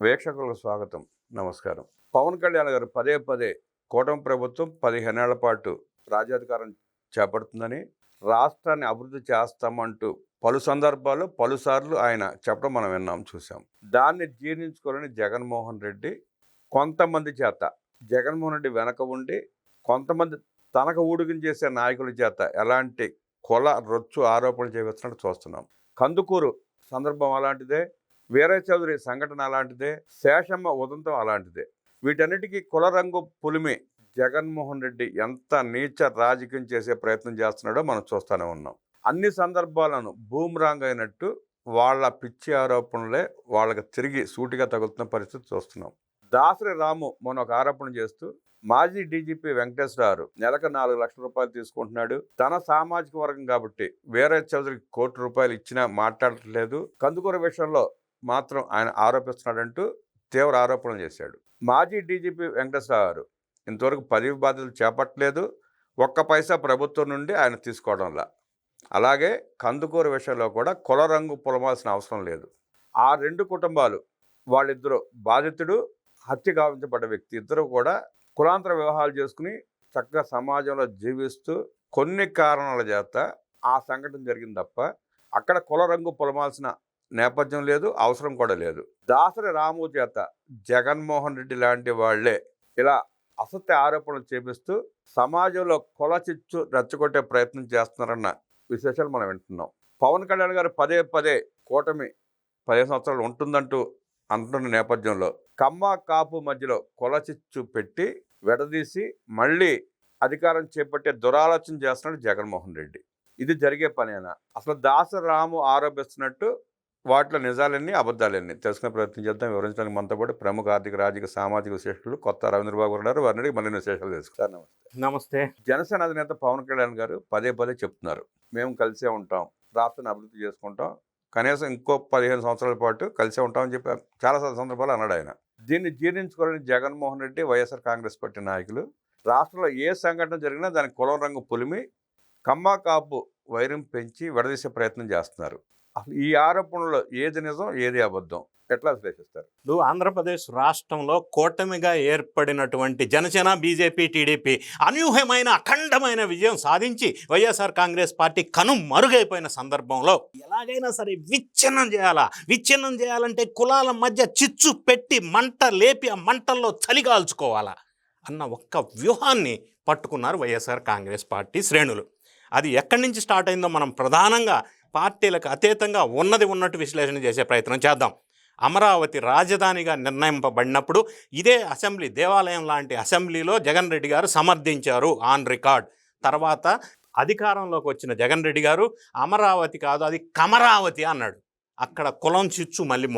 వీక్షకులకు స్వాగతం. నమస్కారం. పవన్ కళ్యాణ్ గారు పదే పదే కూటమి ప్రభుత్వం పదిహేనేళ్ళ పాటు రాజ్యాధికారం చేపడుతుందని రాష్ట్రాన్ని అభివృద్ధి చేస్తామంటూ పలు సందర్భాల్లో పలుసార్లు ఆయన చెప్పడం మనం విన్నాం చూసాం దాన్ని జీర్ణించుకోలేని జగన్మోహన్ రెడ్డి కొంతమంది చేత జగన్మోహన్ రెడ్డి వెనక ఉండి కొంతమంది తనకు ఊడికం చేసే నాయకుల చేత ఎలాంటి కుల రొచ్చు ఆరోపణలు చేస్తున్నట్టు చూస్తున్నాం. కందుకూరు సందర్భం అలాంటిదే. వీరయ్య చౌదరి సంఘటన అలాంటిదే శేషమ్మ ఉదంతం అలాంటిదే. వీటన్నిటికీ కులరంగు పులిమి. జగన్మోహన్ రెడ్డి ఎంత నీచ రాజకీయం చేసే ప్రయత్నం చేస్తున్నాడో మనం చూస్తూనే ఉన్నాం. అన్ని సందర్భాలను బూమ్రాంగ్ అయినట్టు వాళ్ళ పిచ్చి ఆరోపణలే వాళ్ళకి తిరిగి సూటిగా తగులుతున్న పరిస్థితి చూస్తున్నాం. దాసరి రాము మొన్న ఒక ఆరోపణ చేస్తూ మాజీ డీజీపీ వెంకటేశ్వరరావు నెలకు నాలుగు లక్షల రూపాయలు తీసుకుంటున్నాడు. తన సామాజిక వర్గం కాబట్టి వేరే చౌదరికి కోటి రూపాయలు ఇచ్చినా మాట్లాడట్లేదు. కందుకూర విషయంలో మాత్రం ఆయన ఆరోపిస్తున్నాడంటూ తీవ్ర ఆరోపణలు చేశాడు. మాజీ డీజీపీ వెంకటేశ్వరరావు గారు ఇంతవరకు పదవి బాధ్యతలు చేపట్టలేదు. ఒక్క పైసా ప్రభుత్వం నుండి ఆయన తీసుకోవడంలా అలాగే కందుకూరు విషయంలో కూడా కుల రంగు పొలమాల్సిన అవసరం లేదు. ఆ రెండు కుటుంబాలు వాళ్ళిద్దరూ బాధితుడు హత్య గావించబడ్డ వ్యక్తి ఇద్దరు కూడా కులాంతర వివాహాలు చేసుకుని చక్కగా సమాజంలో జీవిస్తూ కొన్ని కారణాల చేత ఆ సంఘటన జరిగింది తప్ప అక్కడ కుల రంగు పొలమాల్సిన నేపథ్యం లేదు అవసరం కూడా లేదు. దాసరి రాము చేత జగన్మోహన్ రెడ్డి లాంటి వాళ్ళే ఇలా అసత్య ఆరోపణలు చేపిస్తూ సమాజంలో కుల చిచ్చు రెచ్చగొట్టే ప్రయత్నం చేస్తున్నారన్న విశేషాలు మనం వింటున్నాం. పవన్ కళ్యాణ్ గారు పదే పదే కూటమి పదిహేను సంవత్సరాలు ఉంటుందంటూ అంటున్న నేపథ్యంలో కమ్మ కాపు మధ్యలో కుల చిచ్చు పెట్టి విడదీసి మళ్ళీ అధికారం చేపట్టే దురాలోచన చేస్తున్నాడు జగన్మోహన్ రెడ్డి. ఇది జరిగే పనేనా? అసలు దాసరాము ఆరోపిస్తున్నట్టు వాటిలో నిజాలన్నీ అబద్ధాలన్నీ. తెలుసుకునే ప్రయత్నం చేద్దాం. వివరించడానికి మనతో పాటు ప్రముఖ ఆర్థిక రాజకీయ సామాజిక విశేషాలు కొత్త రవీంద్రబాబు గారు ఉన్నారు. వారిని మరిన్ని విశేషాలు తెలుసుకుంటారు నమస్తే. నమస్తే. జనసేన అధినేత పవన్ కళ్యాణ్ గారు పదే పదే చెప్తున్నారు. మేము కలిసే ఉంటాం. రాష్ట్రాన్ని అభివృద్ధి చేసుకుంటాం. కనీసం ఇంకో పదిహేను సంవత్సరాల పాటు కలిసే ఉంటామని చెప్పి చాలా సందర్భాలు అన్నాడు ఆయన. దీన్ని జీర్ణించుకోవాలని Jaganmohan Reddy YSR Congress party నాయకులు రాష్ట్రంలో ఏ సంఘటన జరిగినా దానికి కులం రంగు పులిమి కమ్మ కాపు వైరం పెంచి విడదీసే ప్రయత్నం చేస్తున్నారు. అసలు ఈ ఆరోపణలో ఏది నిజం ఏది అబద్ధం? ఎట్లా విశ్లేషిస్తారు? ఇప్పుడు ఆంధ్రప్రదేశ్ రాష్ట్రంలో కూటమిగా ఏర్పడినటువంటి జనసేన బీజేపీ టీడీపీ అనూహ్యమైన అఖండమైన విజయం సాధించి వైఎస్ఆర్ కాంగ్రెస్ పార్టీ కను మరుగైపోయిన సందర్భంలో ఎలాగైనా సరే విచ్ఛిన్నం చేయాలా? విచ్ఛిన్నం చేయాలంటే కులాల మధ్య చిచ్చు పెట్టి మంట లేపి ఆ మంటల్లో చలిగాల్చుకోవాలా అన్న ఒక్క వ్యూహాన్ని పట్టుకున్నారు వైఎస్ఆర్ కాంగ్రెస్ పార్టీ శ్రేణులు. అది ఎక్కడి నుంచి స్టార్ట్ అయిందో మనం ప్రధానంగా పార్టీలకు అతీతంగా ఉన్నది ఉన్నట్టు విశ్లేషణ చేసే ప్రయత్నం చేద్దాం. అమరావతి రాజధానిగా నిర్ణయింపబడినప్పుడు ఇదే అసెంబ్లీ దేవాలయం లాంటి అసెంబ్లీలో జగన్ రెడ్డి గారు సమర్థించారు ఆన్ రికార్డ్. తర్వాత అధికారంలోకి వచ్చిన జగన్ రెడ్డి గారు అమరావతి కాదు అది కమరావతి అన్నాడు. అక్కడ కులం చిచ్చు మళ్ళీ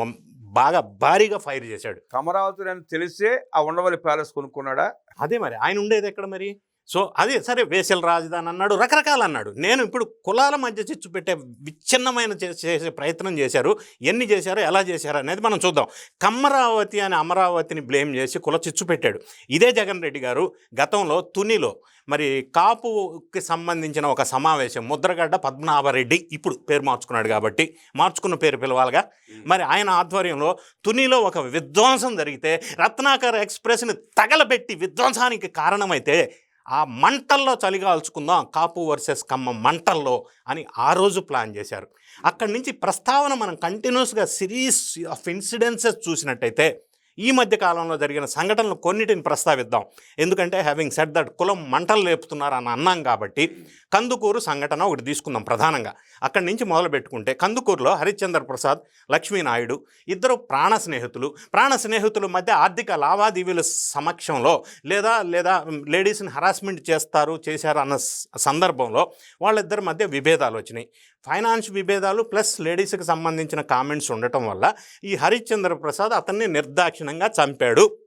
బాగా భారీగా ఫైర్ చేశాడు. కమరావతి అని తెలిసే ఆ ఉండవల్లి ప్యాలెస్ కొనుక్కున్నాడా? అదే మరి ఆయన ఉండేది ఎక్కడ మరి? సో అదే సరే వేసల రాజధాని అన్నాడు రకరకాలు అన్నాడు. నేను ఇప్పుడు కులాల మధ్య చిచ్చు పెట్టే విచ్ఛిన్నమైన చేసే ప్రయత్నం చేశారు. ఎన్ని చేశారో ఎలా చేశారు అనేది మనం చూద్దాం. కమ్మరావతి అని అమరావతిని బ్లేమ్ చేసి కుల చిచ్చు పెట్టాడు. ఇదే జగన్ రెడ్డి గారు గతంలో తునిలో మరి కాపుకి సంబంధించిన ఒక సమావేశం ముద్రగడ్డ పద్మనాభరెడ్డి ఇప్పుడు పేరు మార్చుకున్నాడు కాబట్టి మార్చుకున్న పేరు పిలవాలిగా. మరి ఆయన ఆధ్వర్యంలో తునిలో ఒక విధ్వంసం జరిగితే రత్నాకర్ ఎక్స్ప్రెస్ని తగలబెట్టి విధ్వంసానికి కారణమైతే ఆ మంటల్లో చలిగాల్చుకుందాం కాపు వర్సెస్ కమ్మ మంటల్లో అని ఆ రోజు ప్లాన్ చేశారు. అక్కడి నుంచి ప్రస్తావన మనం కంటిన్యూస్గా సిరీస్ ఆఫ్ ఇన్సిడెన్సెస్ చూసినట్టయితే ఈ మధ్య కాలంలో జరిగిన సంఘటనలు కొన్నిటిని ప్రస్తావిద్దాం. ఎందుకంటే హ్యావింగ్ సెట్ దట్ కులం మంటలు లేపుతున్నారు అని అన్నాం కాబట్టి కందుకూరు సంఘటన ఒకటి తీసుకుందాం ప్రధానంగా. అక్కడి నుంచి మొదలు పెట్టుకుంటే కందుకూరులో హరిశ్చంద్ర ప్రసాద్ లక్ష్మీనాయుడు ఇద్దరు ప్రాణ స్నేహితులు. ప్రాణ స్నేహితుల మధ్య ఆర్థిక లావాదేవీల సమక్షంలో లేదా లేదా లేడీస్ని హరాస్మెంట్ చేస్తారు చేశారు అన్న సందర్భంలో వాళ్ళిద్దరి మధ్య విభేదాలు వచ్చినాయి. ఫైనాన్స్ విభేదాలు ప్లస్ లేడీస్కి సంబంధించిన కామెంట్స్ ఉండటం వల్ల ఈ హరిశ్చంద్ర ప్రసాద్ అతన్ని నిర్దాక్షిణంగా చంపాడు.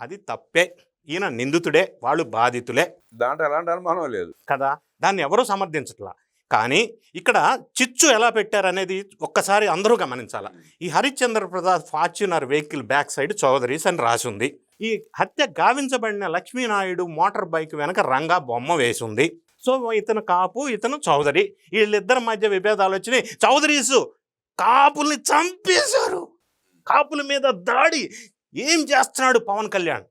అది తప్పే. ఈయన నిందితుడే వాళ్ళు బాధితులే. దాంట్లో ఎలాంటి అనుమానం లేదు. కదా? దాన్ని ఎవరూ సమర్థించట్లా. కానీ ఇక్కడ చిచ్చు ఎలా పెట్టారనేది ఒక్కసారి అందరూ గమనించాల. ఈ Harishchandra Prasad Fortuner vehicle back side Chowdharys అని రాసి ఉంది ఈ హత్య గావించబడిన లక్ష్మీనాయుడు మోటార్ బైక్ వెనక రంగా బొమ్మ వేసి ఉంది సో ఇతను కాపు ఇతను చౌదరి. వీళ్ళిద్దరి మధ్య విభేదాలు వచ్చినాయి. చౌదరీసు కాపుల్ని చంపేశారు. కాపుల మీద దాడి. ఏం చేస్తున్నాడు పవన్ కళ్యాణ్?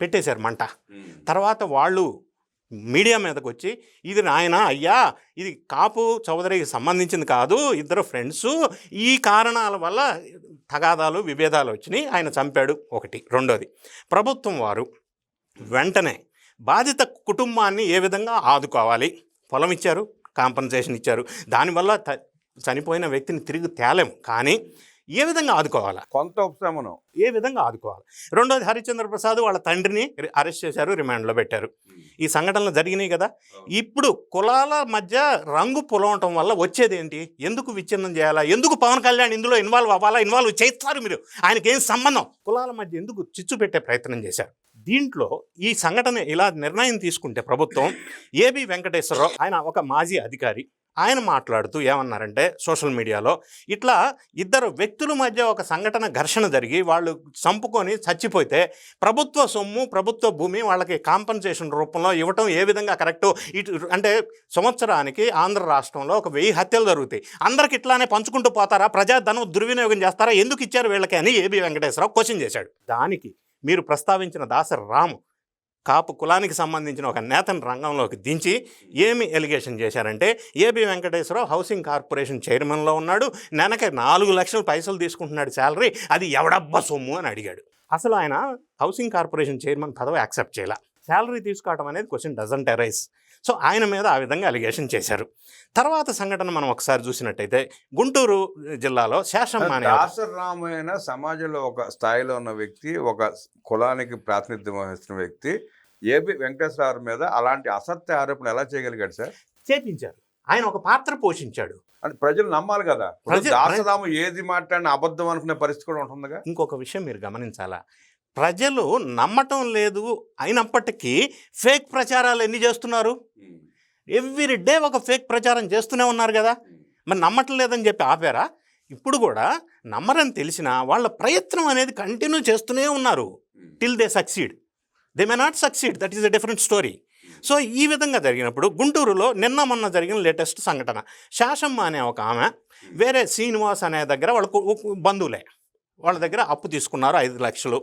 పెట్టేశారు మంట. తర్వాత వాళ్ళు మీడియా మీదకి వచ్చి ఇది నాయన అయ్యా ఇది కాపు చౌదరికి సంబంధించింది కాదు ఇద్దరు ఫ్రెండ్స్. ఈ కారణాల వల్ల తగాదాలు విభేదాలు వచ్చినాయి. ఆయన చంపాడు ఒకటి రెండోది. ప్రభుత్వం వారు వెంటనే బాధిత కుటుంబాన్ని ఏ విధంగా ఆదుకోవాలి? పొలం ఇచ్చారు కాంపన్సేషన్ ఇచ్చారు. దానివల్ల చనిపోయిన వ్యక్తిని తిరిగి తేలేము. కానీ ఏ విధంగా ఆదుకోవాలా? కొంత ఉపశమనం. ఏ విధంగా ఆదుకోవాలి? రెండోది హరిచంద్ర ప్రసాద్ వాళ్ళ తండ్రిని అరెస్ట్ చేశారు రిమాండ్లో పెట్టారు. ఈ సంఘటనలు జరిగినాయి కదా? ఇప్పుడు కులాల మధ్య రంగు పొలవటం వల్ల వచ్చేది ఏంటి? ఎందుకు విచ్ఛిన్నం చేయాలా? ఎందుకు పవన్ కళ్యాణ్ ఇందులో ఇన్వాల్వ్ అవ్వాలా? ఇన్వాల్వ్ చేస్తారు మీరు. ఆయనకి ఏం సంబంధం? కులాల మధ్య ఎందుకు చిచ్చు పెట్టే ప్రయత్నం చేశారు? దీంట్లో ఈ సంఘటన ఇలా నిర్ణయం తీసుకుంటే ప్రభుత్వం ఏబి వెంకటేశ్వరరావు ఆయన ఒక మాజీ అధికారి ఆయన మాట్లాడుతూ ఏమన్నారంటే సోషల్ మీడియాలో ఇట్లా ఇద్దరు వ్యక్తుల మధ్య ఒక సంఘటన ఘర్షణ జరిగి వాళ్ళు చంపుకొని చచ్చిపోతే ప్రభుత్వ సొమ్ము ప్రభుత్వ భూమి వాళ్ళకి కాంపన్సేషన్ రూపంలో ఇవ్వటం ఏ విధంగా కరెక్ట్? ఇటు అంటే సంవత్సరానికి ఆంధ్ర రాష్ట్రంలో ఒక వెయ్యి హత్యలు జరుగుతాయి. అందరికి ఇట్లానే పంచుకుంటూ పోతారా? ప్రజాధనం దుర్వినియోగం చేస్తారా? ఎందుకు ఇచ్చారు వీళ్ళకి అని ఏబి వెంకటేశ్వరరావు క్వశ్చన్ చేశాడు. దానికి మీరు ప్రస్తావించిన దాసరి రాము కాపు కులానికి సంబంధించిన ఒక నేతను రంగంలోకి దించి ఏమి ఎలిగేషన్ చేశారంటే ఏబి వెంకటేశ్వరరావు హౌసింగ్ కార్పొరేషన్ చైర్మన్లో ఉన్నాడు. నెలకి నాలుగు లక్షల పైసలు తీసుకుంటున్నాడు శాలరీ. అది ఎవడబ్బా సొమ్ము అని అడిగాడు. అసలు ఆయన హౌసింగ్ కార్పొరేషన్ చైర్మన్ పదవి యాక్సెప్ట్ చేయాల. శాలరీ తీసుకోవడం అనేది క్వశ్చన్ డజంట్ అరైజ్ సో ఆయన మీద ఆ విధంగా అలిగేషన్ చేశారు. తర్వాత సంఘటన మనం ఒకసారి చూసినట్టయితే గుంటూరు జిల్లాలో శేషం అనే దాసరామైన సమాజంలో ఒక స్థాయిలో ఉన్న వ్యక్తి ఒక కులానికి ప్రాతినిధ్యం వహిస్తున్న వ్యక్తి ఏబి వెంకటేశ్వర మీద అలాంటి అసత్య ఆరోపణ ఎలా చేయగలిగాడు సార్? చేపించారు. ఆయన ఒక పాత్ర పోషించాడు. అంటే ప్రజలు నమ్మాలి కదా. దాసరాము ఏది మాట్లాడినా అబద్ధం అనుకునే పరిస్థితి కూడా ఉంటుందిగా? ఇంకొక విషయం మీరు గమనించాలా? ప్రజలు నమ్మటం లేదు అయినప్పటికీ ఫేక్ ప్రచారాలు ఎన్ని చేస్తున్నారు? ఎవ్రీ డే ఒక ఫేక్ ప్రచారం చేస్తూనే ఉన్నారు కదా. మరి నమ్మటం లేదని చెప్పి ఆపారా? ఇప్పుడు కూడా నమ్మరని తెలిసినా వాళ్ళ ప్రయత్నం అనేది కంటిన్యూ చేస్తూనే ఉన్నారు. Till they succeed. They may not succeed. That is a different story. So ఈ విధంగా జరిగినప్పుడు గుంటూరులో నిన్న మొన్న జరిగిన లేటెస్ట్ సంఘటన. శాషమ్మ అనే ఒక ఆమె వేరే శ్రీనివాస్ అనే దగ్గర వాళ్ళ కు- కు- బంధువులే. వాళ్ళ దగ్గర అప్పు తీసుకున్నారు ఐదు లక్షలు.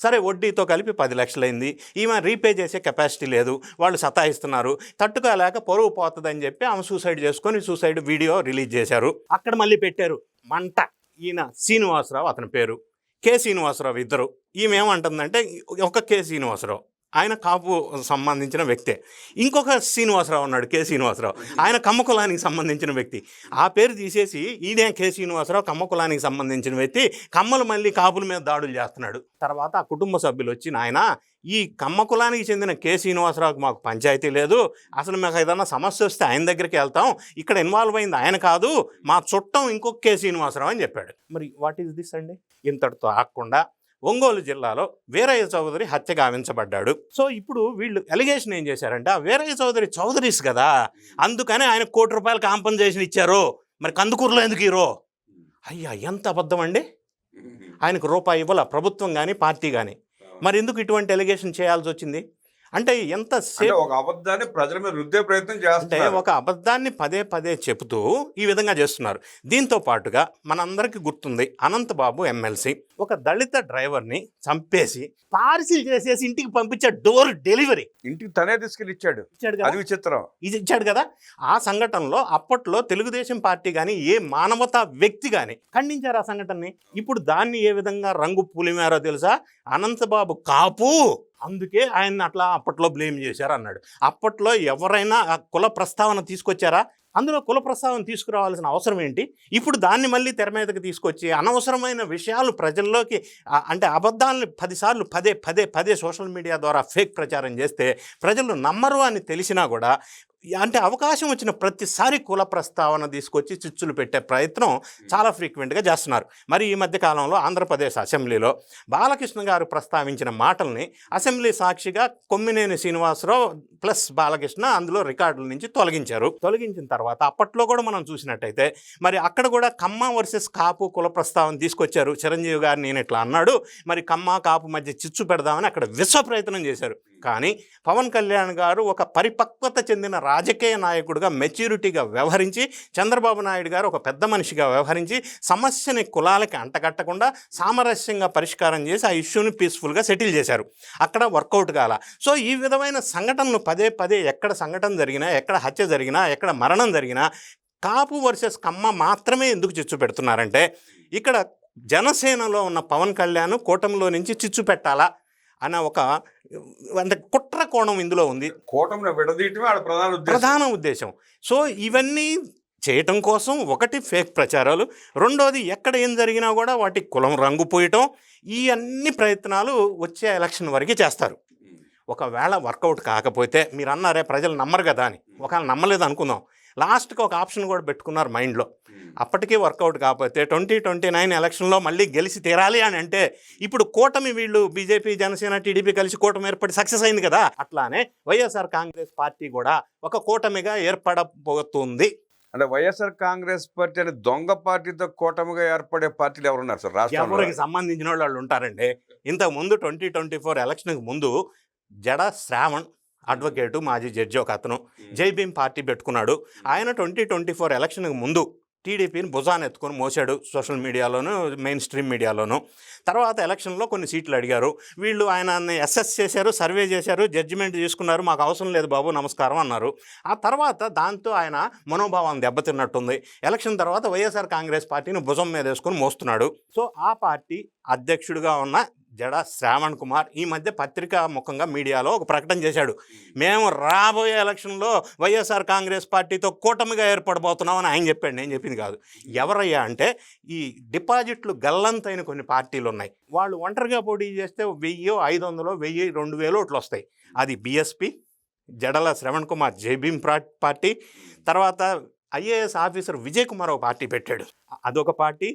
సరే వడ్డీతో కలిపి పది లక్షలైంది. ఈమె రీపే చేసే కెపాసిటీ లేదు. వాళ్ళు సతాయిస్తున్నారు. తట్టుకోలేక పొరుగు పోతుందని చెప్పి ఆమె సూసైడ్ చేసుకొని సూసైడ్ వీడియో రిలీజ్ చేశారు. అక్కడ మళ్ళీ పెట్టారు మంట. ఈయన శ్రీనివాసరావు అతని పేరు. కె శ్రీనివాసరావు ఇద్దరు. ఈమె ఏమంటుందంటే ఒక కె శ్రీనివాసరావు. ఆయన కాపు సంబంధించిన వ్యక్తే. ఇంకొక శ్రీనివాసరావు ఉన్నాడు కె శ్రీనివాసరావు. ఆయన కమ్మకులానికి సంబంధించిన వ్యక్తి. ఆ పేరు తీసేసి ఈయనే కె శ్రీనివాసరావు కమ్మకులానికి సంబంధించిన వ్యక్తి. కమ్మలు మళ్ళీ కాపుల మీద దాడులు చేస్తున్నాడు. తర్వాత ఆ కుటుంబ సభ్యులు వచ్చి నాయన ఈ కమ్మకులానికి చెందిన కె శ్రీనివాసరావుకి మాకు పంచాయతీ లేదు. అసలు మాకు ఏదైనా సమస్య వస్తే ఆయన దగ్గరికి వెళ్తాం. ఇక్కడ ఇన్వాల్వ్ అయింది ఆయన కాదు. మా చుట్టం ఇంకొక కె శ్రీనివాసరావు అని చెప్పాడు. మరి వాట్ ఈస్ దిస్ అండి? ఇంతటితో ఆగకుండా ఒంగోలు జిల్లాలో వీరయ్య చౌదరి హత్య గావించబడ్డాడు సో ఇప్పుడు వీళ్ళు ఎలిగేషన్ ఏం చేశారంటే ఆ వీరయ్య చౌదరి చౌదరీస్ కదా అందుకని ఆయన కోటి రూపాయలు కాంపన్సేషన్ ఇచ్చారు. మరి కందుకూరులో ఎందుకు హీరో అయ్యా ఎంత అబద్ధం అండి? ఆయనకు రూపాయి ఇవ్వాల? ప్రభుత్వం కానీ పార్టీ కానీ మరి ఎందుకు ఇటువంటి ఎలిగేషన్ చేయాల్సి వచ్చింది? అంటే ఎంత ఒక అబద్ధాన్ని ప్రజల మీద రుద్దే ప్రయత్నం చేస్తున్నారు. ఒక అబద్ధాన్ని పదే పదే చెబుతూ ఈ విధంగా చేస్తున్నారు. దీంతో పాటుగా మనందరికీ గుర్తుంది అనంతబాబు ఎమ్మెల్సీ ఒక దళిత డ్రైవర్ని చంపేసి పార్సిల్ చేసేసి ఇంటికి పంపించే డోర్ డెలివరీ. ఇంటికి తనే తీసుకెళ్ళి ఇచ్చాడు ఇచ్చాడు కదా. అది విచిత్రం. ఇది ఇచ్చాడు కదా. ఆ సంఘటనలో అప్పట్లో తెలుగుదేశం పార్టీ కానీ ఏ మానవతా వ్యక్తి కానీ ఖండించారు ఆ సంఘటనని. ఇప్పుడు దాన్ని ఏ విధంగా రంగు పులిమారో తెలుసా? అనంతబాబు కాపు. అందుకే ఆయన అట్లా అప్పట్లో బ్లేమ్ చేశారు అన్నాడు అప్పట్లో ఎవరైనా ఆ కుల ప్రస్తావన తీసుకొచ్చారా? అందులో కుల ప్రస్తావన తీసుకురావాల్సిన అవసరం ఏంటి? ఇప్పుడు దాన్ని మళ్ళీ తెర మీదకి తీసుకొచ్చి అనవసరమైన విషయాలు ప్రజల్లోకి అంటే అబద్ధాలను పదిసార్లు పదే పదే పదే సోషల్ మీడియా ద్వారా ఫేక్ ప్రచారం చేస్తే ప్రజలు నమ్మరు అని తెలిసినా కూడా అంటే అవకాశం వచ్చిన ప్రతిసారి కుల ప్రస్తావన తీసుకొచ్చి చిచ్చులు పెట్టే ప్రయత్నం చాలా ఫ్రీక్వెంట్గా చేస్తున్నారు. మరి ఈ మధ్య కాలంలో ఆంధ్రప్రదేశ్ అసెంబ్లీలో బాలకృష్ణ గారు ప్రస్తావించిన మాటల్ని అసెంబ్లీ సాక్షిగా కొమ్మినేని శ్రీనివాసరావు ప్లస్ బాలకృష్ణ అందులో రికార్డుల నుంచి తొలగించారు. తొలగించిన తర్వాత అప్పట్లో కూడా మనం చూసినట్టయితే మరి అక్కడ కూడా కమ్మ వర్సెస్ కాపు కుల ప్రస్తావన తీసుకొచ్చారు. చిరంజీవి గారు నేను ఇట్లా అన్నాడు. మరి కమ్మ కాపు మధ్య చిచ్చు పెడదామని అక్కడ విశ్వ ప్రయత్నం చేశారు. కానీ పవన్ కళ్యాణ్ గారు ఒక పరిపక్వత చెందిన రాజకీయ నాయకుడిగా మెచ్యూరిటీగా వ్యవహరించి చంద్రబాబు నాయుడు గారు ఒక పెద్ద మనిషిగా వ్యవహరించి సమస్యని కులాలకి అంటగట్టకుండా సామరస్యంగా పరిష్కారం చేసి ఆ ఇష్యూని పీస్ఫుల్గా సెటిల్ చేశారు. అక్కడ వర్కౌట్ కాల. సో ఈ విధమైన సంఘటనలు పదే పదే ఎక్కడ సంఘటన జరిగినా ఎక్కడ హత్య జరిగినా ఎక్కడ మరణం జరిగినా కాపు వర్సెస్ కమ్మ మాత్రమే ఎందుకు చిచ్చు పెడుతున్నారంటే ఇక్కడ జనసేనలో ఉన్న పవన్ కళ్యాణ్ కూటమిలో నుంచి చిచ్చు పెట్టాలా? అన్న ఒక అంటే కుట్ర కోణం ఇందులో ఉంది. కూటమిని విడదీయటమే ఆడ ప్రధాన ఉద్దేశం. ప్రధాన ఉద్దేశం. సో ఇవన్నీ చేయటం కోసం ఒకటి ఫేక్ ప్రచారాలు రెండోది ఎక్కడ ఏం జరిగినా కూడా వాటి కులం రంగు పోయటం ఈ అన్ని ప్రయత్నాలు వచ్చే ఎలక్షన్ వరకు చేస్తారు. ఒకవేళ వర్కౌట్ కాకపోతే మీరు అన్నారే ప్రజలు నమ్మరు కదా అని. ఒకవేళ నమ్మలేదు అనుకుందాం. లాస్ట్కి ఒక ఆప్షన్ కూడా పెట్టుకున్నారు మైండ్లో. అప్పటికీ వర్కౌట్ కాకపోతే ట్వంటీ ట్వంటీ నైన్ ఎలక్షన్లో మళ్ళీ గెలిచి తీరాలి అని అంటే ఇప్పుడు కూటమి వీళ్ళు బీజేపీ జనసేన టీడీపీ కలిసి కూటమి ఏర్పడి సక్సెస్ అయింది కదా. అట్లానే వైఎస్ఆర్ కాంగ్రెస్ పార్టీ కూడా ఒక కూటమిగా ఏర్పడబోతుంది. అంటే వైఎస్ఆర్ కాంగ్రెస్ పార్టీ అనే దొంగ పార్టీతో కూటమిగా ఏర్పడే పార్టీలు ఎవరున్నారు సార్? రాష్ట్రంలో ఎవరికి సంబంధించిన వాళ్ళు ఉంటారండి. ఇంతకు ముందు ట్వంటీ ట్వంటీ ఫోర్ ఎలక్షన్కి ముందు జడ శ్రావణ్ అడ్వకేటు మాజీ జడ్జి ఒక అతను. జై భీమ్ పార్టీ పెట్టుకున్నాడు. ఆయన ట్వంటీ ట్వంటీ ఫోర్ ఎలక్షన్కి ముందు టీడీపీని భుజాన్ని ఎత్తుకొని మోసాడు సోషల్ మీడియాలోను మెయిన్ స్ట్రీమ్ మీడియాలోను. తర్వాత ఎలక్షన్లో కొన్ని సీట్లు అడిగారు. వీళ్ళు ఆయనని ఎస్ఎస్ చేశారు సర్వే చేశారు జడ్జిమెంట్ తీసుకున్నారు మాకు అవసరం లేదు బాబు నమస్కారం అన్నారు. ఆ తర్వాత దాంతో ఆయన మనోభావం దెబ్బతిన్నట్టుంది. ఎలక్షన్ తర్వాత వైఎస్ఆర్ కాంగ్రెస్ పార్టీని భుజం మీద వేసుకొని మోస్తున్నాడు. సో ఆ పార్టీ అధ్యక్షుడిగా ఉన్న జడ శ్రావణ్ కుమార్ ఈ మధ్య పత్రికా ముఖంగా మీడియాలో ఒక ప్రకటన చేశాడు. మేము రాబోయే ఎలక్షన్లో వైఎస్ఆర్ కాంగ్రెస్ పార్టీతో కూటమిగా ఏర్పడబోతున్నామని ఆయన చెప్పాడు. నేను చెప్పింది కాదు. ఎవరయ్యా అంటే ఈ డిపాజిట్లు గల్లంతైన కొన్ని పార్టీలు ఉన్నాయి. వాళ్ళు ఒంటరిగా పోటీ చేస్తే వెయ్యి ఐదు వందలు వెయ్యి రెండు వేలు ఓట్లు వస్తాయి. అది బిఎస్పి జడల శ్రవణ్ కుమార్ జేబీం పార్టీ తర్వాత ఐఏఎస్ ఆఫీసర్ విజయ్ కుమార్ ఒక పార్టీ పెట్టాడు. అదొక పార్టీ.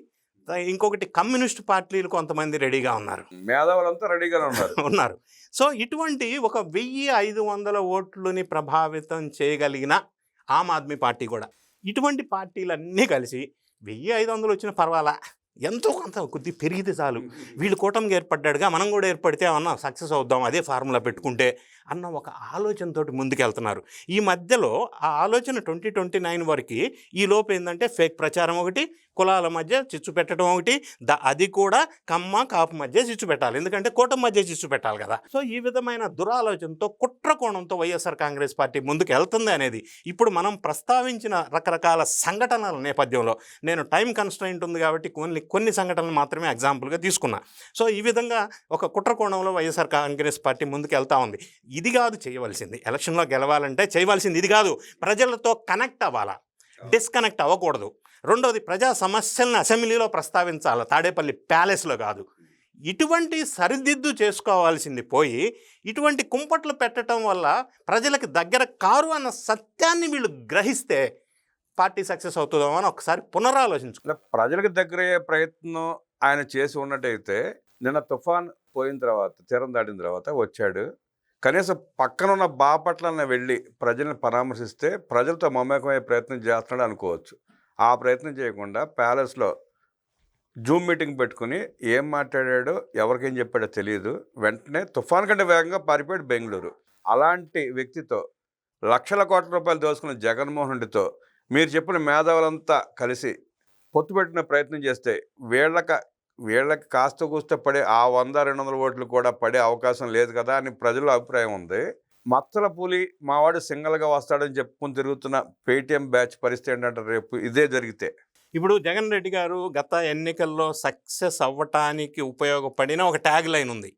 ఇంకొకటి కమ్యూనిస్ట్ పార్టీలు కొంతమంది రెడీగా ఉన్నారు. మేధావులంతా రెడీగానే ఉన్నారు. ఉన్నారు. సో ఇటువంటి ఒక వెయ్యి ఐదు వందల ఓట్లని ప్రభావితం చేయగలిగిన ఆమ్ ఆద్మీ పార్టీ కూడా. ఇటువంటి పార్టీలన్నీ కలిసి వెయ్యి ఐదు వందలు వచ్చిన పర్వాలా? ఎంతో కొంత కొద్ది పెరిగితే చాలు. వీళ్ళు కూటమికి ఏర్పడ్డాడుగా మనం కూడా ఏర్పడితే అన్న సక్సెస్ అవుద్దాం అదే ఫార్ములా పెట్టుకుంటే అన్న ఒక ఆలోచనతోటి ముందుకెళ్తున్నారు ఈ మధ్యలో ఆ ఆలోచన ట్వంటీ ట్వంటీ నైన్ వరకు ఈ లోపు ఏంటంటే ఫేక్ ప్రచారం ఒకటి కులాల మధ్య చిచ్చు పెట్టడం ఒకటి. ద అది కూడా కమ్మ కాపు మధ్య చిచ్చు పెట్టాలి. ఎందుకంటే కూటమి మధ్య చిచ్చు పెట్టాలి కదా. సో ఈ విధమైన దురాలోచనతో కుట్ర కోణంతో వైఎస్ఆర్ కాంగ్రెస్ పార్టీ ముందుకు వెళ్తుంది అనేది ఇప్పుడు మనం ప్రస్తావించిన రకరకాల సంఘటనల నేపథ్యంలో నేను టైం కన్స్ట్రైంట్ ఉంది కాబట్టి కొన్ని కొన్ని సంఘటనలు మాత్రమే ఎగ్జాంపుల్గా తీసుకున్నా. సో ఈ విధంగా ఒక కుట్ర కోణంలో వైఎస్ఆర్ కాంగ్రెస్ పార్టీ ముందుకు వెళ్తా ఉంది. ఇది కాదు చేయవలసింది. ఎలక్షన్లో గెలవాలంటే చేయవలసింది ఇది కాదు. ప్రజలతో కనెక్ట్ అవ్వాలా? డిస్కనెక్ట్ అవ్వకూడదు. రెండవది ప్రజా సమస్యలను అసెంబ్లీలో ప్రస్తావించాలి. తాడేపల్లి ప్యాలెస్లో కాదు. ఇటువంటి సరిదిద్దు చేసుకోవాల్సింది పోయి ఇటువంటి కుంపట్లు పెట్టడం వల్ల ప్రజలకు దగ్గర కారు అన్న సత్యాన్ని వీళ్ళు గ్రహిస్తే పార్టీ సక్సెస్ అవుతుందో అని ఒకసారి పునరాలోచించుకో. ఇలా ప్రజలకు దగ్గరయ్యే ప్రయత్నం ఆయన చేసి ఉన్నట్టయితే నిన్న తుఫాన్ పోయిన తర్వాత తీరం దాటిన తర్వాత వచ్చాడు. కనీసం పక్కనున్న బాపట్లన్న వెళ్ళి ప్రజల్ని పరామర్శిస్తే ప్రజలతో మమేకమయ్యే ప్రయత్నం చేస్తున్నాడు అనుకోవచ్చు. ఆ ప్రయత్నం చేయకుండా ప్యాలెస్లో జూమ్ మీటింగ్ పెట్టుకుని ఏం మాట్లాడాడో ఎవరికేం చెప్పాడో తెలియదు వెంటనే తుఫాన్ కంటే వేగంగా పారిపోయాడు బెంగళూరు. అలాంటి వ్యక్తితో లక్షల కోట్ల రూపాయలు దోసుకున్న జగన్మోహన్ రెడ్డితో మీరు చెప్పిన మేధావులంతా కలిసి పొత్తు పెట్టిన ప్రయత్నం చేస్తే వీళ్ళక వీళ్ళకి కాస్త కూస్త పడే ఆ వంద రెండు వందల ఓట్లు కూడా పడే అవకాశం లేదు కదా అని ప్రజల అభిప్రాయం ఉంది. మత్తల పులి మావాడు సింగల్గా వస్తాడని చెప్పుకుని తిరుగుతున్న పేటీఎం బ్యాచ్ పరిస్థితి ఏంటంటే రేపు ఇదే జరిగితే. ఇప్పుడు జగన్ రెడ్డి గారు గత ఎన్నికల్లో సక్సెస్ అవ్వటానికి ఉపయోగపడిన ఒక ట్యాగ్ లైన్ ఉంది.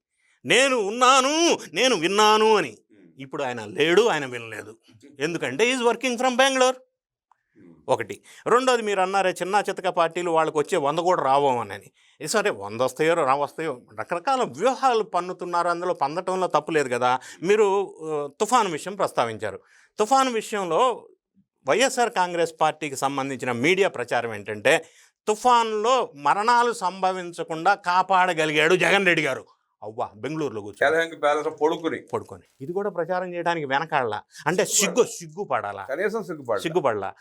నేను ఉన్నాను నేను విన్నాను అని. ఇప్పుడు ఆయన లేడు ఆయన వినలేదు. ఎందుకంటే ఈజ్ వర్కింగ్ ఫ్రమ్ బెంగళూరు. ఒకటి. రెండోది మీరు అన్నారే చిన్న చితక పార్టీలు వాళ్ళకి వచ్చే వంద కూడా రావోమని సరే వంద వస్తాయో రా వస్తాయో రకరకాల వ్యూహాలు పన్నుతున్నారు. అందులో పొందటంలో తప్పు లేదు కదా. మీరు తుఫాను విషయం ప్రస్తావించారు. తుఫాను విషయంలో వైఎస్ఆర్ కాంగ్రెస్ పార్టీకి సంబంధించిన మీడియా ప్రచారం ఏంటంటే తుఫాన్లో మరణాలు సంభవించకుండా కాపాడగలిగాడు జగన్ రెడ్డి గారు. అవ్వా బెంగళూరులో కూర్చో. కేలహంకి ప్యాలెస్లో పడుకుని. పడుకొని. ఇది కూడా ప్రచారం చేయడానికి వెనకాడలా? అంటే సిగ్గు సిగ్గు పడాలా కనీసం సిగ్గుపడ సిగ్గుపడలా?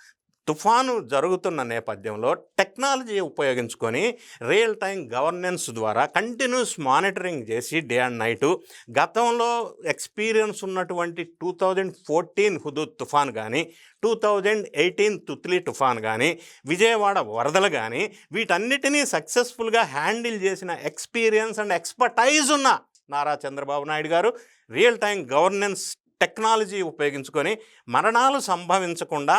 తుఫాను జరుగుతున్న నేపథ్యంలో టెక్నాలజీ ఉపయోగించుకొని రియల్ టైం గవర్నెన్స్ ద్వారా కంటిన్యూస్ మానిటరింగ్ చేసి డే అండ్ నైట్ గతంలో ఎక్స్పీరియన్స్ ఉన్నటువంటి టూ థౌజండ్ ఫోర్టీన్ హుదూద్ తుఫాన్ కానీ టూ థౌజండ్ ఎయిటీన్ తుత్లీ తుఫాన్ కానీ విజయవాడ వరదలు కానీ వీటన్నిటినీ సక్సెస్ఫుల్గా హ్యాండిల్ చేసిన ఎక్స్పీరియన్స్ అండ్ ఎక్స్పర్టైజ్ ఉన్న నారా చంద్రబాబు నాయుడు గారు రియల్ టైం గవర్నెన్స్ టెక్నాలజీ ఉపయోగించుకొని మరణాలు సంభవించకుండా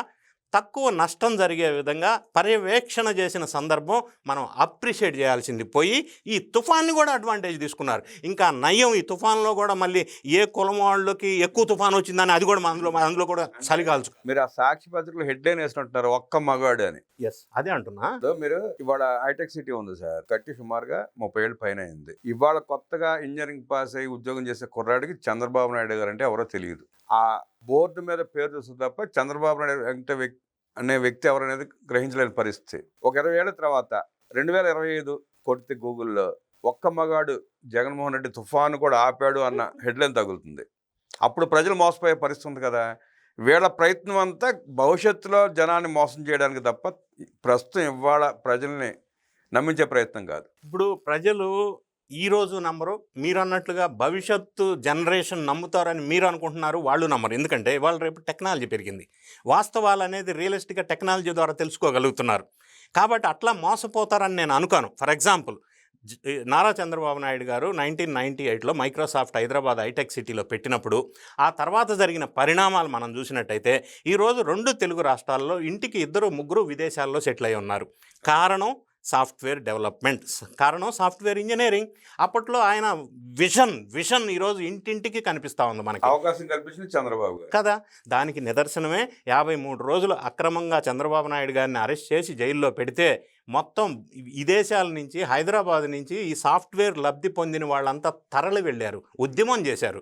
తక్కువ నష్టం జరిగే విధంగా పర్యవేక్షణ చేసిన సందర్భం మనం అప్రిషియేట్ చేయాల్సింది. పోయి ఈ తుఫాన్ని కూడా అడ్వాంటేజ్ తీసుకున్నారు. ఇంకా నయం ఈ తుఫాన్లో కూడా మళ్ళీ ఏ కులం వాళ్ళకి ఎక్కువ తుఫాన్ వచ్చిందని అది కూడా అందులో అందులో కూడా చలిగాల్చు మీరు ఆ సాక్షి పత్రికలో హెడ్లైన్ వేసినట్టున్నారు ఒక్క మగాడు అని. ఎస్ అదే అంటున్నా. మీరు ఇవాళ హైటెక్ సిటీ ఉంది సార్ కట్టి సుమారుగా ముప్పై ఏళ్ళు పైన అయింది. ఇవాళ కొత్తగా ఇంజనీరింగ్ పాస్ అయ్యి ఉద్యోగం చేసే కుర్రాడికి చంద్రబాబు నాయుడు గారు అంటే ఎవరో తెలియదు. ఆ బోర్డు మీద పేరు చూస్తుంది తప్ప చంద్రబాబు నాయుడు అంటే వ్యక్తి అనే వ్యక్తి ఎవరనేది గ్రహించలేని పరిస్థితి. ఒక ఇరవై ఏళ్ళ తర్వాత రెండు వేల ఇరవై ఐదు కొడితే గూగుల్లో ఒక్క మగాడు జగన్మోహన్ రెడ్డి తుఫాను కూడా ఆపాడు అన్న హెడ్లైన్ తగులుతుంది. అప్పుడు ప్రజలు మోసపోయే పరిస్థితి ఉంది కదా! వీళ్ళ ప్రయత్నం అంతా భవిష్యత్తులో జనాన్ని మోసం చేయడానికి తప్ప ప్రస్తుతం ఇవాళ ప్రజల్ని నమ్మించే ప్రయత్నం కాదు. ఇప్పుడు ప్రజలు ఈరోజు నమ్మరు మీరు అన్నట్లుగా భవిష్యత్తు జనరేషన్ నమ్ముతారని మీరు అనుకుంటున్నారు వాళ్ళు నమ్మరు. ఎందుకంటే ఇవాళ రేపు టెక్నాలజీ పెరిగింది. వాస్తవాలు అనేది రియలిస్టిక్గా టెక్నాలజీ ద్వారా తెలుసుకోగలుగుతున్నారు. కాబట్టి అట్లా మోసపోతారని నేను అనుకోను. For example Nara Chandrababu Naidu garu nineteen ninety ఎయిట్లో మైక్రోసాఫ్ట్ హైదరాబాద్ హైటెక్ సిటీలో పెట్టినప్పుడు ఆ తర్వాత జరిగిన పరిణామాలు మనం చూసినట్టయితే ఈరోజు రెండు తెలుగు రాష్ట్రాల్లో ఇంటికి ఇద్దరు ముగ్గురు విదేశాల్లో సెటిల్ అయి ఉన్నారు. కారణం సాఫ్ట్వేర్ డెవలప్మెంట్. కారణం సాఫ్ట్వేర్ ఇంజనీరింగ్. అప్పట్లో ఆయన విజన్ విజన్ ఈరోజు ఇంటింటికి కనిపిస్తూ ఉంది మనకి. అవకాశం కల్పించింది చంద్రబాబు కదా! దానికి నిదర్శనమే యాభై మూడు రోజులు అక్రమంగా చంద్రబాబు నాయుడు గారిని అరెస్ట్ చేసి జైల్లో పెడితే మొత్తం విదేశాల నుంచి హైదరాబాద్ నుంచి ఈ సాఫ్ట్వేర్ లబ్ధి పొందిన వాళ్ళంతా తరలి వెళ్ళారు. ఉద్యమం చేశారు.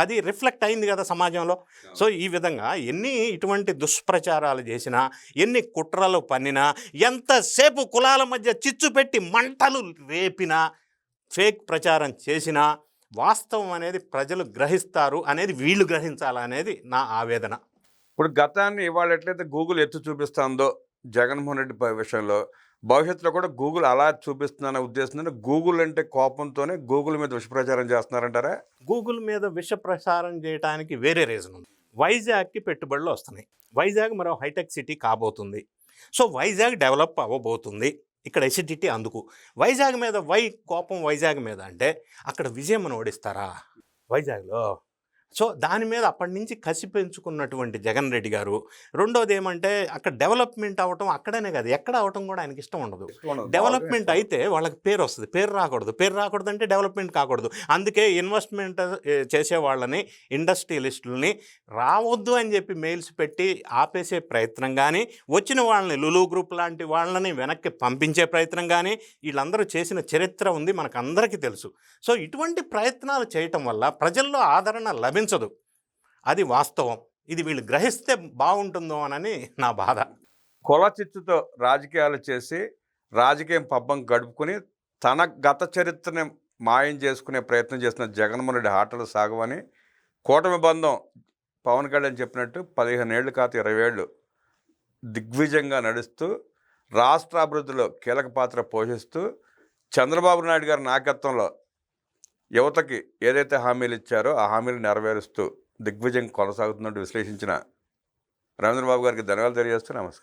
అది రిఫ్లెక్ట్ అయింది కదా సమాజంలో. సో ఈ విధంగా ఎన్ని ఇటువంటి దుష్ప్రచారాలు చేసినా ఎన్ని కుట్రలు పన్నినా ఎంతసేపు కులాల మధ్య చిచ్చు పెట్టి మంటలు రేపినా ఫేక్ ప్రచారం చేసినా వాస్తవం అనేది ప్రజలు గ్రహిస్తారు అనేది వీళ్ళు గ్రహించాలనేది నా ఆవేదన. ఇప్పుడు గతాన్ని ఇవాళ ఎట్లయితే గూగుల్ ఎత్తు చూపిస్తుందో జగన్మోహన్ రెడ్డి విషయంలో భవిష్యత్తులో కూడా గూగుల్ అలా చూపిస్తుందనే ఉద్దేశంతో గూగుల్ అంటే కోపంతోనే గూగుల్ మీద విషప్రచారం చేస్తున్నారంటారా? గూగుల్ మీద విష ప్రసారం చేయడానికి వేరే రీజన్ ఉంది. వైజాగ్కి పెట్టుబడులు వస్తున్నాయి. వైజాగ్ మరో హైటెక్ సిటీ కాబోతుంది. సో వైజాగ్ డెవలప్ అవ్వబోతుంది. ఇక్కడ ఎసిడిటీ అందుకు. వైజాగ్ మీద వై కోపం వైజాగ్ మీద అంటే అక్కడ విజయమ్మను ఓడిస్తారా? వైజాగ్లో సో దాని మీద అప్పటి నుంచి కసి పెంచుకున్నటువంటి జగన్ రెడ్డి గారు రెండోది ఏమంటే అక్కడ డెవలప్మెంట్ అవ్వటం అక్కడనే కాదు ఎక్కడ అవటం కూడా ఆయనకి ఇష్టం ఉండదు. డెవలప్మెంట్ అయితే వాళ్ళకి పేరు వస్తుంది పేరు రాకూడదు. పేరు రాకూడదు అంటే డెవలప్మెంట్ కాకూడదు. అందుకే ఇన్వెస్ట్మెంట్ చేసే వాళ్ళని ఇండస్ట్రియలిస్టులని రావద్దు అని చెప్పి మెయిల్స్ పెట్టి ఆపేసే ప్రయత్నం కానీ వచ్చిన వాళ్ళని లులు గ్రూప్ లాంటి వాళ్ళని వెనక్కి పంపించే ప్రయత్నం కానీ వీళ్ళందరూ చేసిన చరిత్ర ఉంది మనకు అందరికీ తెలుసు. సో ఇటువంటి ప్రయత్నాలు చేయటం వల్ల ప్రజల్లో ఆదరణ లభించదు అది వాస్తవం. ఇది వీళ్ళు గ్రహిస్తే బాగుంటుందో అనని నా బాధ. కుల చిత్తుతో రాజకీయాలు చేసి రాజకీయం పబ్బం గడుపుకుని తన గత చరిత్రని మాయం చేసుకునే ప్రయత్నం చేసిన జగన్మోహన్ రెడ్డి ఆటలు సాగవని కూటమి బంధం పవన్ కళ్యాణ్ చెప్పినట్టు పదిహేను ఏళ్ళు కాదు ఇరవై ఏళ్ళు దిగ్విజయంగా నడుస్తూ రాష్ట్ర అభివృద్ధిలో కీలక పాత్ర పోషిస్తూ చంద్రబాబు నాయుడు గారి నాయకత్వంలో యువతకి ఏదైతే హామీలు ఇచ్చారో ఆ హామీలు నెరవేరుస్తూ దిగ్విజయం కొనసాగుతున్నట్టు విశ్లేషించిన రవీంద్రబాబు గారికి ధన్యవాదాలు తెలియజేస్తూ నమస్కారం.